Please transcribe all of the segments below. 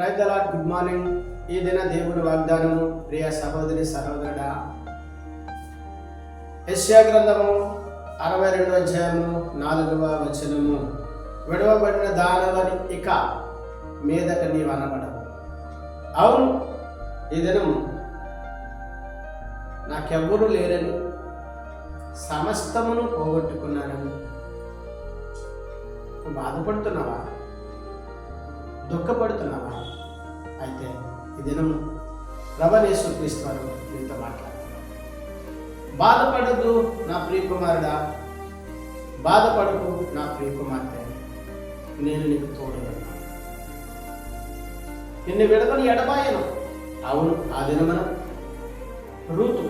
ప్రైదలా good morning. ఈ దిన దేవుని వాగ్దానము ప్రియ సహోదరి సహోదరుడా. యశ్యా గ్రంథము అరవై రెండవ అధ్యాయము నాలుగవ వచనము. విడవబడిన దానవని ఇక మీదట నీవు అనబడవు. అవును ఈ దినము నాకెవ్వరూ లేరని సమస్తమును పోగొట్టుకున్నానని. బాధపడుతున్నావా? దుఃఖపడుతున్నావా అయితే ఈ దినం రవణేశ్వర క్రీస్తు వారు నీతో మాట్లాడుతున్నారు. బాధపడద్దు నా ప్రియకుమారుడా బాధపడకు నా ప్రియకుమార్తె నేను నీకు తోడున్నాను. నిన్ను విడవని ఎడబాయను. అవును ఆ దినమన రూతు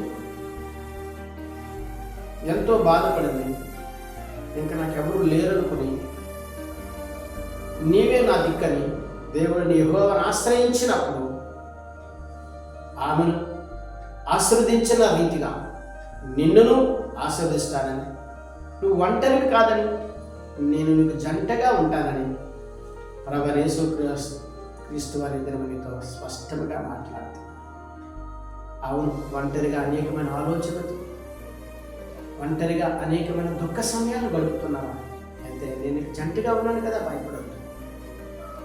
ఎంతో బాధపడింది. ఇంకా నాకెవరు లేరనుకుని నీవే నా దిక్కని దేవుడిని యహోవను ఆశ్రయించినప్పుడు ఆమెను ఆశీర్వదించిన రీతిగా నిన్నును ఆశీర్వదిస్తానని నువ్వు ఒంటరివి కాదని నేను నీకు జంటగా ఉంటానని ప్రభనేసు క్రీస్తు వారి ఇద్దరు స్పష్టంగా మాట్లాడుతుంది అవును ఒంటరిగా అనేకమైన ఆలోచనలు ఒంటరిగా అనేకమైన దుఃఖ సమయాలు గడుపుతున్నావా? అయితే నేను జంటగా ఉన్నాను కదా భయపడద్దు.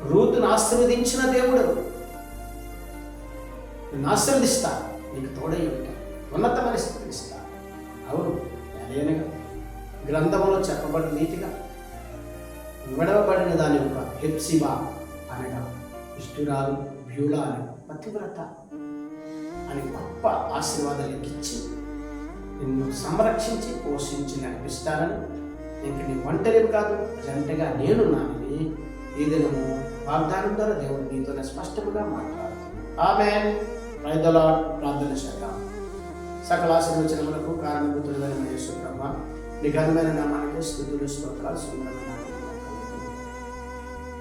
రూతును ఆశీర్వదించిన దేవుడు నిన్ను ఆశీర్వదిస్తా నీకు తోడై ఉంటా ఉన్నతమైన స్థితిని ఇస్తా. అవును అదేనగా గ్రంథంలో చెప్పబడిన నీతిగా విడవబడిన దాని యొక్క హెప్సిబా అనగా ఇష్టురాలు బ్యూలా అని పతివ్రత అని గొప్ప ఆశీర్వాదాలు ఇచ్చి నిన్ను సంరక్షించి పోషించి నడిపిస్తానని ఇంక నీ ఒంటరివి కాదు జంటగా నేనున్నానని ఈ దినము వాగ్దానం ద్వారా దేవుడు నీతోనే స్పష్టంగా మాట్లాడుతుంది ఆమె రైతుల ప్రార్థన చేద్దాం. సకల ఆశీర్వచనములకు కారణభూతుడైన యేసు బ్రహ్మ నిఘనమైన నామానికి స్థుతులు స్తోత్రాలు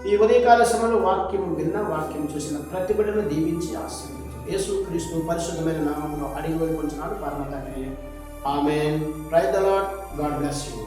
ఈ ఉదయకాల సమయంలో వాక్యం విన్న వాక్యం చూసిన ప్రతి బిడ్డను దీవించి ఆశీర్వదించు. యేసు క్రీస్తు పరిశుద్ధమైన నామంలో అడిగి వేడుకుంటున్నాడు పరమ తండ్రి amen. Praise the Lord God bless you